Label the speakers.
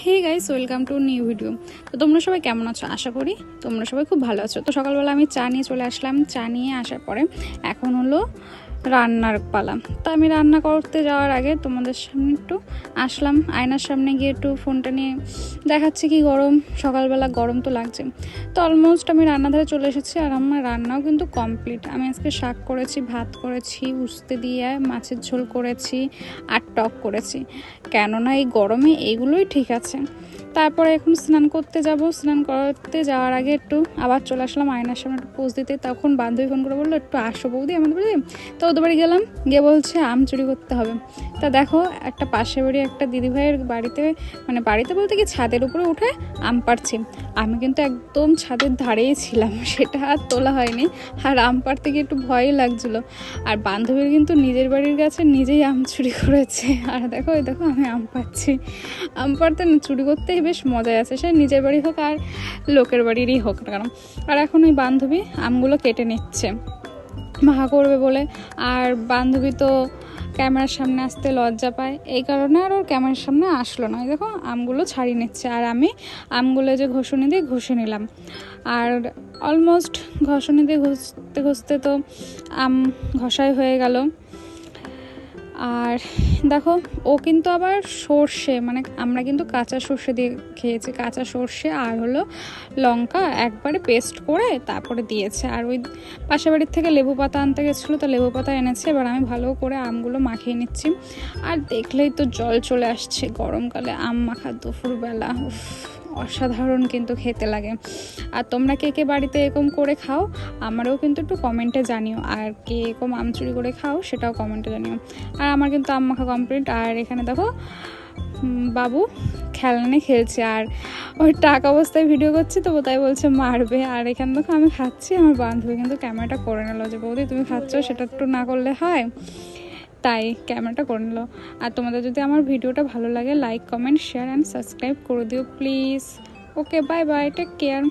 Speaker 1: Hey guys welcome to new video তো তোমরা সবাই কেমন আছো? আশা করি তোমরা সবাই খুব ভালো আছো। তো সকালবেলা আমি চা নিয়ে চলে আসলাম। চা নিয়ে আসার পরে এখন হলো রান্নার পালা। তো আমি রান্না করতে যাওয়ার আগে তোমাদের সামনে একটু আসলাম। আয়নার সামনে গিয়ে একটু ফোনটা নিয়ে দেখাচ্ছি কি গরম। সকালবেলা গরম তো লাগছে। তো অলমোস্ট আমি রান্নাধারে চলে এসেছি আর আমার রান্নাও কিন্তু কমপ্লিট আমি আজকে শাক করেছি, ভাত করেছি, উস্তে দিয়ে মাছের ঝোল করেছি আর টক করেছি। কেননা এই গরমে এইগুলোই ঠিক আছে। তারপরে এখন স্নান করতে যাব। স্নান করতে যাওয়ার আগে একটু আবার চলে আসলাম আয়নার সামনে একটু পোজ দিতে। তখন বান্ধবী ফোন করে বলল, একটু আসো বৌদি আমাদের বাড়ি তো ওদের বাড়ি গেলাম, গিয়ে বলছে আম চুরি করতে হবে। তা দেখো, একটা পাশের বাড়ি একটা দিদিভাইয়ের বাড়িতে মানে বাড়িতে বলতে কি ছাদের উপরে উঠে আম পাড়ছি। আমি কিন্তু একদম ছাদের ধারেই ছিলাম, সেটা আর তোলা হয়নি। আর আম পাড়তে গিয়ে একটু ভয়ই লাগছিল। আর বান্ধবীর কিন্তু নিজের বাড়ির কাছে নিজেই আম চুরি করেছে। আর দেখো ওই দেখো, আমি আম পাচ্ছি আম পাড়তে না, চুরি করতেই বেশ মজাই আছে। সে নিজের বাড়ি হোক আর লোকের বাড়িরই হোক না কেন। আর এখন ওই বান্ধবী আমগুলো কেটে নিচ্ছে। মাহা করবে বলে। আর বান্ধবী তো ক্যামেরার সামনে আসতে লজ্জা পায়। এই কারণে আর ওর ক্যামেরার সামনে আসলো না। দেখো, আমগুলো ছাড়িয়ে নিচ্ছে। আর আমি আমগুলো যে ঘষুনি দিয়ে ঘষে নিলাম। আর অলমোস্ট ঘষণি দিয়ে ঘষতে ঘষতে তো আম ঘষাই হয়ে গেল। আর দেখো ও কিন্তু আবার সর্ষে মানে আমরা কিন্তু কাঁচা সর্ষে দিয়ে খেয়েছি। কাঁচা সর্ষে আর হলো লঙ্কা একবারে পেস্ট করে তারপরে দিয়েছে। আর ওই পাশের বাড়ির থেকে লেবু পাতা আনতে গেছিল তো লেবু পাতা এনেছে। এবার আমি ভালো করে আমগুলো মাখিয়ে নিচ্ছি। আর দেখলেই তো জল চলে আসছে গরমকালে। আম মাখা দুপুরবেলা উফ, অসাধারণ কিন্তু খেতে লাগে। আর তোমরা কে কে বাড়িতে এরকম করে খাও, আমারও কিন্তু একটু কমেন্টে জানিও। আর কে এরকম আম চুরি করে খাও, সেটাও কমেন্টে জানিও। আর আমার কিন্তু আম মাখা কমপ্লিট আর এখানে দেখো বাবু খেলনে খেলছে। আর ওই টাকা অবস্থায় ভিডিও করছি তো তাই বলছে মারবে। আর এখানে দেখো, আমি খাচ্ছি। আমার বান্ধবী কিন্তু ক্যামেরাটা করে নিল যে, বৌদি, তুমি খাচ্ছ? সেটা একটু না করলে হয়? তাই ক্যামেরাটা করে নিল। আর তোমাদের যদি আমার ভিডিওটা ভালো লাগে like comment share and subscribe করে দিও please okay bye bye take care